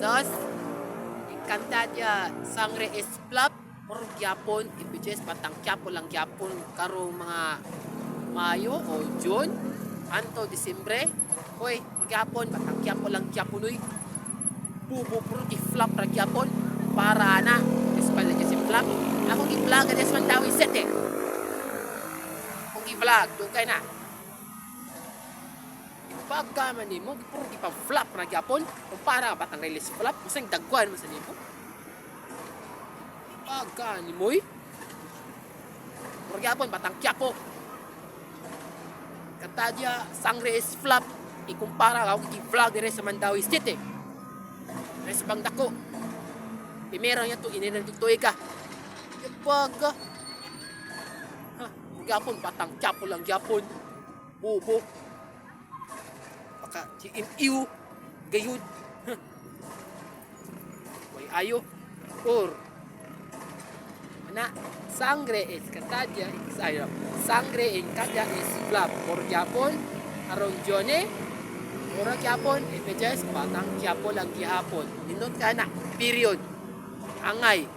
Sos, ikanta dia sangre es flap or gyapon ipijes patang kyapo lang gyapon karo mga Mayo o June anto Disembre hoy gyapon patang kyapo lang gyapon uy bubo puro i-flap ra gyapon para na espala si flap. Ako gi-vlog des man daw iset eh kung i-vlog dugay na Pagka man nimo, puro di pa flap na gyapon. Kung para batang release flap, masang dagwan mo sa nimo. Pagka nimo eh. Puro gyapon batang kyapo. Katadya sangre is flap. Ikumpara ako i-vlog dire sa Mandawi City.Res bang dako. Primero niya to inilang tutoy ka. Pagka Ha, gyapon batang kyapo lang gyapon. Bubo baka iu gayud. Way ayo. Or na sangre es katadya sayo sangre en katya es flap por Japon aron jone ora Japon ipejas patang Japon lang gihapon nindot ka na period. Angay